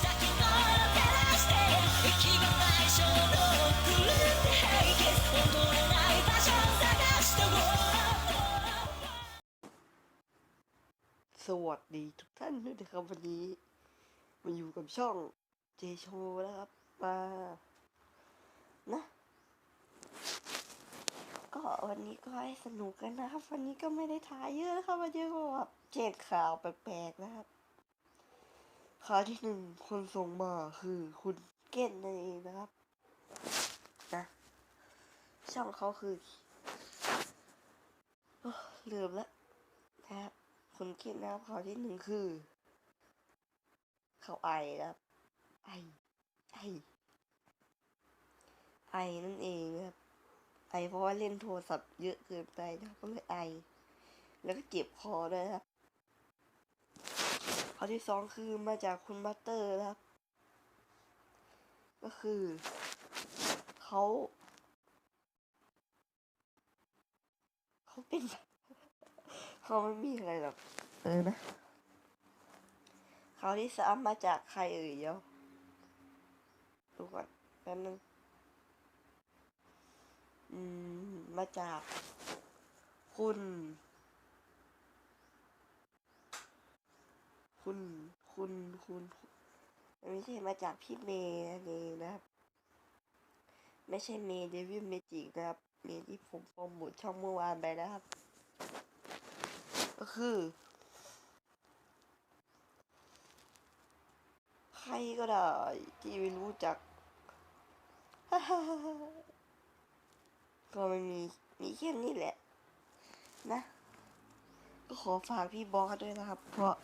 สวัสดีทุกท่านด้วยนะครับวันนี้มาอยู่กับช่องเจโชนะครับมานะ ก็วันนี้ก็ให้สนุกกันนะครับ วันนี้ก็ไม่ได้ถ่ายเยอะนะครับวันนี้ก็แบบแจ้งข่าวแปลกๆนะครับ ข่าที่หนึ่งคนส่งมาคือคุณเก้นนั่นเองนะครับนะช่องเขาคือลืมล้วนะครับคุณเก้นนะครับขาที่หนึ่งคือ เขาไอนะครับ ไอไอไอนั่นเองครับไอเพราะว่าเล่นโทรศัพท์เยอะเกินไปนะก็เลยไอ แล้วก็เจ็บคอด้วยครับ ข้อที่สองคือมาจากคุณบัตเตอร์นะครับ ก็คือเขาเขาเป็นเขาไม่มีอะไรหรอกเออนะเขาที่สามมาจากใครเอ่ยเดี๋ยวดูก่อนแป๊บนึงอืมมาจากคุณ คุณคุณคุณไม่ใช่มาจากพี่เมย์นั่นเองนะครับ ไม่ใช่เมย์เดวิลเมจิกนะครับ เมย์ที่ผมโปรโมทช่องเมื่อวานไปนะครับ ก็คือ ใครก็ได้ ที่ไม่รู้จัก ก็ไม่มีมีแค่นี้แหละ นะ ก็ขอฝากพี่บอสด้วยนะครับ เพราะ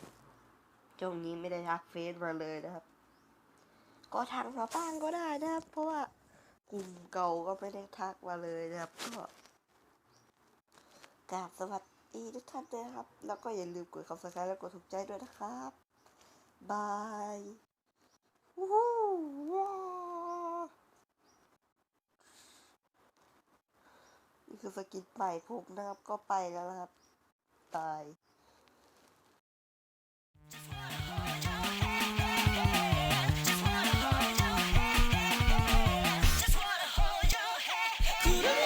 ช่วงนี้ไม่ได้ทักเฟซมาเลยนะครับ ก็ทักมาบ้างก็ได้นะครับ เพราะว่ากลุ่มเก่าก็ไม่ได้ทักมาเลยนะครับก็กราบสวัสดีทุกท่านด้วยครับ แล้วก็อย่าลืมกด subscribe และกดถูกใจด้วยนะครับบายวู้ฮู้ว้านี่คือสกินใหม่ผมนะครับก็ไปแล้วนะครับ ตาย Could